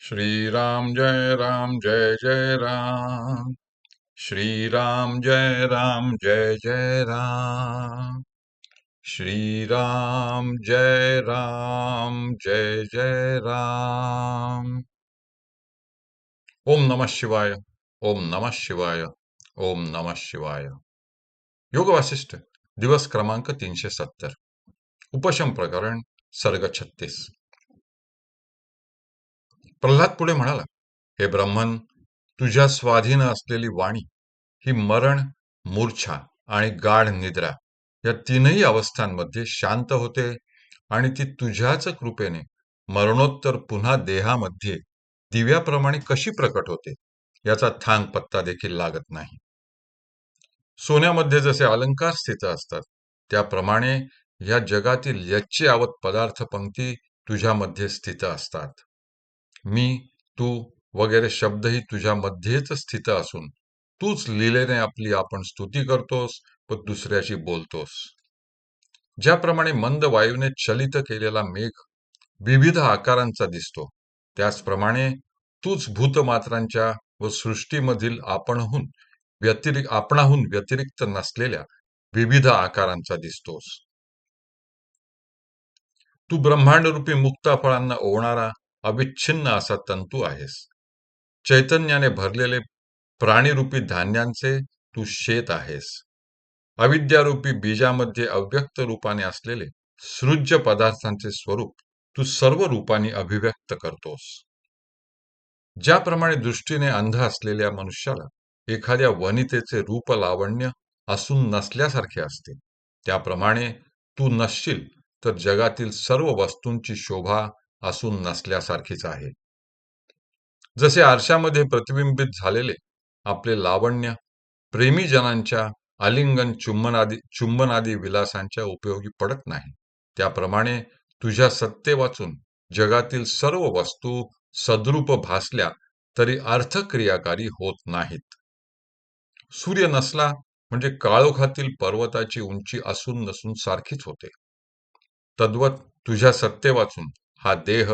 श्रीराम जय राम जय जय राम। श्रीराम जय राम जय जय राम। श्रीराम जय राम जय जय राम। ओम नमः शिवाय ओम नमः शिवाय ओम नमः शिवाय। योग वासिष्ठ दिवस क्रमांक तीनशे सत्तर। उपशम प्रकरण सर्ग छत्तीस। प्रल्हाद पुढे म्हणाला हे ब्रह्मन तुझ्या स्वाधीन असलेली वाणी ही मरण मूर्छा आणि गाढ निद्रा या तीनही अवस्थांमध्ये शांत होते आणि ती तुझ्याच कृपेने मरणोत्तर पुन्हा देहामध्ये दिव्याप्रमाणे कशी प्रकट होते याचा थांग पत्ता देखील लागत नाही. सोन्यामध्ये जसे अलंकार स्थित असतात त्याप्रमाणे या जगातील यच्चे आवत पदार्थ पंक्ती तुझ्यामध्ये स्थित असतात. मी तू वगैरे शब्दही तुझ्यामध्येच स्थित असून तूच लिलेने आपली आपण स्तुती करतोस व दुसऱ्याशी बोलतोस. ज्याप्रमाणे मंद वायूने चलित केलेला मेघ विविध आकारांचा दिसतो त्याचप्रमाणे तूच भूतमात्रांच्या व सृष्टीमधील आपणहून व्यतिरिक्त आपणाहून व्यतिरिक्त नसलेल्या विविध आकारांचा दिसतोस. तू ब्रह्मांडरूपी मुक्ता फळांना ओवणारा अविच्छिन्न असा तंतू आहेस. चैतन्याने भरलेले प्राणीरूपी धान्यांचे तू शेत आहेस. अविद्यारूपी बीजामध्ये अव्यक्त रूपाने असलेले सृज्य पदार्थांचे स्वरूप तू सर्व रूपाने अभिव्यक्त करतोस. ज्याप्रमाणे दृष्टीने अंध असलेल्या मनुष्याला एखाद्या वनितेचे रूप लावण्य असून नसल्यासारखे असते त्याप्रमाणे तू नसशील तर जगातील सर्व वस्तूंची शोभा असून नसल्यासारखीच आहे. जसे आरशामध्ये प्रतिबिंबित झालेले आपले लावण्य प्रेमीजनांच्या आलिंगन चुंबनादी चुंबनादी विलासांच्या उपयोगी पडत नाही. त्याप्रमाणे तुझ्या सत्ते वाचून जगातील सर्व वस्तू सद्रूप भासल्या तरी अर्थक्रियाकारी होत नाहीत. सूर्य नसला म्हणजे काळोखातील पर्वताची उंची असून नसून सारखीच होते. तद्वत तुझ्या सत्ते वाचून हा देह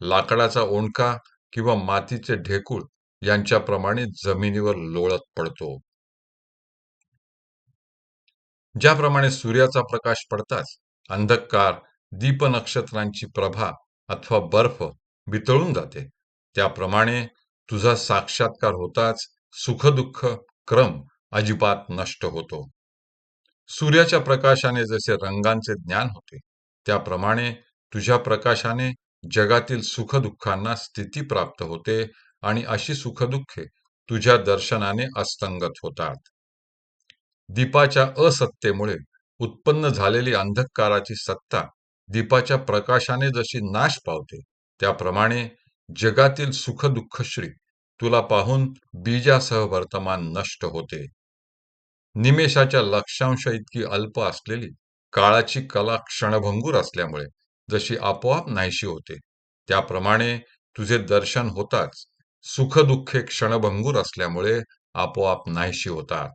लाकडाचा ओंडका किंवा मातीचे ढेकूळ यांच्याप्रमाणे जमिनीवर लोळत पडतो. ज्याप्रमाणे सूर्याचा प्रकाश पडताच अंधकार दीप नक्षत्रांची प्रभा अथवा बर्फ वितळून जाते. त्याप्रमाणे तुझा साक्षात्कार होताच सुखदुःख क्रम अजिबात नष्ट होतो. सूर्याच्या प्रकाशाने जसे रंगांचे ज्ञान होते त्याप्रमाणे तुझ्या प्रकाशाने जगातील सुखदुःखांना स्थिती प्राप्त होते आणि अशी सुखदुःखे तुझ्या दर्शनाने अस्तंगत होतात. दीपाच्या असत्तेमुळे उत्पन्न झालेली अंधकाराची सत्ता दीपाच्या प्रकाशाने जशी नाश पावते त्याप्रमाणे जगातील सुखदुःखश्री तुला पाहून बीजासह वर्तमान नष्ट होते. निमेषाच्या लक्षांश इतकी अल्प असलेली काळाची कला क्षणभंगूर असल्यामुळे जशी आपोआप नाहीशी होते. त्याप्रमाणे तुझे दर्शन होताच. सुखदुःखे क्षणभंगूर असल्यामुळे आपोआप नाहीशी होतात.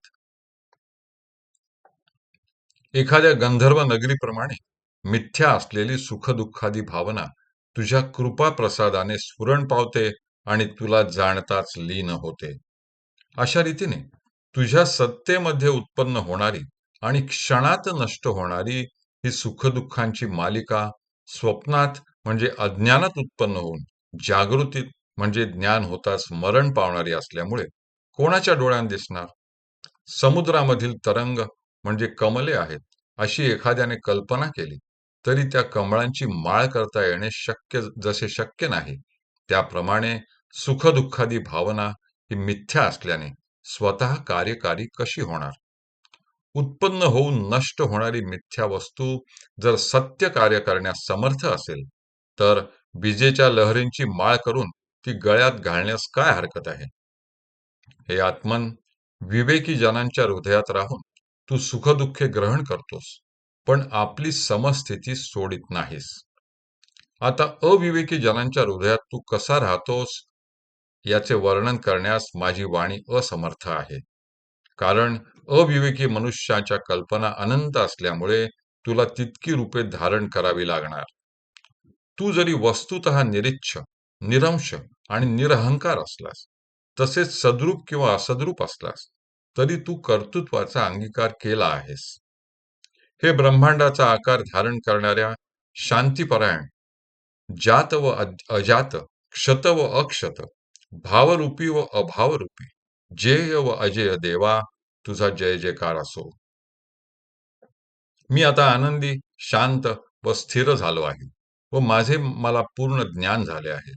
एखाद्या गंधर्व नगरीप्रमाणे मिथ्या असलेली सुखदुःखादी भावना तुझ्या कृपा प्रसादाने स्फुरण पावते आणि तुला जाणताच लीन होते. अशा रीतीने तुझ्या सत्तेमध्ये उत्पन्न होणारी आणि क्षणात नष्ट होणारी ही सुखदुःखांची मालिका स्वप्नात म्हणजे अज्ञानात उत्पन्न होऊन जागृतीत म्हणजे ज्ञान होताच मरण पावणारी असल्यामुळे कोणाच्या डोळ्यात दिसणार? समुद्रामधील तरंग म्हणजे कमले आहेत अशी एखाद्याने कल्पना केली तरी त्या कमळांची माळ करता येणे शक्य जसे शक्य नाही. त्याप्रमाणे सुखदुःखादी भावना ही मिथ्या असल्याने स्वतः कार्यकारी कशी होणार? उत्पन्न होऊन नष्ट होणारी मिथ्या वस्तू जर सत्य कार्य करण्यास समर्थ असेल तर विजेच्या लहरींची माळ करून ती गळ्यात घालण्यास काय हरकत आहे? हे आत्मन विवेकी जनांच्या हृदयात राहून तू सुखदुःखे ग्रहण करतोस पण आपली समस्थिती सोडित नाहीस. आता अविवेकी जनांच्या हृदयात तू कसा राहतोस याचे वर्णन करण्यास माझी वाणी असमर्थ आहे. कारण अविवेकी मनुष्याच्या कल्पना अनंत असल्यामुळे तुला तितकी रूपे धारण करावी लागणार. तू जरी वस्तुत निरिच्छ निरंश आणि निरहंकार असलास तसेच सद्रूप किंवा असद्रूप असलास तरी तू कर्तृत्वाचा अंगीकार केला आहेस. हे ब्रह्मांडाचा आकार धारण करणाऱ्या शांतीपरायण जात व अजात क्षत व अक्षत भावरूपी व अभावरूपी जेय व अजय देवा तुझा जय जयकार असो मी आता आनंदी शांत व स्थिर झालो आहे व माझे मला पूर्ण ज्ञान झाले आहे.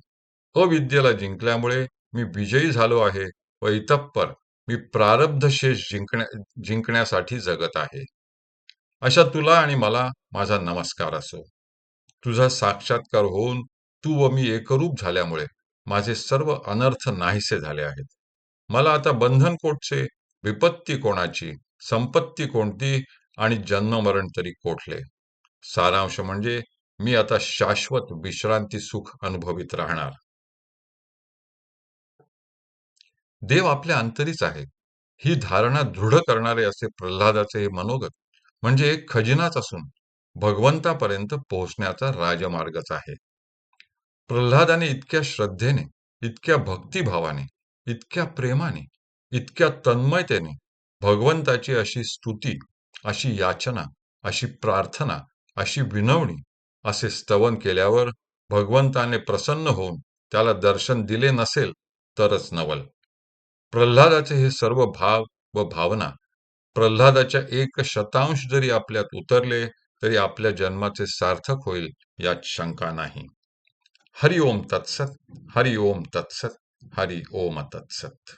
हो अविद्येला जिंकल्यामुळे मी विजयी झालो आहे व इतप्पर मी प्रारब्ध शेष जिंकण्या जिंकण्यासाठी जगत आहे. अशा तुला आणि मला माझा नमस्कार असो. तुझा साक्षात्कार होऊन तू व मी एकरूप झाल्यामुळे माझे सर्व अनर्थ नाहीसे झाले आहेत. मला आता बंधन कोटचे विपत्ती कोणाची? संपत्ती कोणती? आणि जन्ममरण तरी कोठले? सारांश म्हणजे मी आता शाश्वत विश्रांती सुख अनुभवित राहणार. देव आपल्या अंतरीच आहे. ही धारणा दृढ करणारे असे प्रल्हादाचे हे मनोगत म्हणजे एक खजिनाच असून भगवंतापर्यंत पोहोचण्याचा राजमार्गच आहे. प्रल्हादाने इतक्या श्रद्धेने इतक्या भक्तिभावाने इतक्या प्रेमाने इतक्या तन्मयतेने भगवंताची अशी स्तुती अशी याचना अशी प्रार्थना अशी विनवणी असे स्तवन केल्यावर भगवंताने प्रसन्न होऊन त्याला दर्शन दिले नसेल तरच नवल. प्रल्हादाचे हे सर्व भाव व भावना प्रल्हादाच्या एक शतांश जरी आपल्यात उतरले तरी आपल्या जन्माचे सार्थक होईल यात शंका नाही. हरि ओम तत्सत हरि ओम तत्सत हरि ओम तत्सत.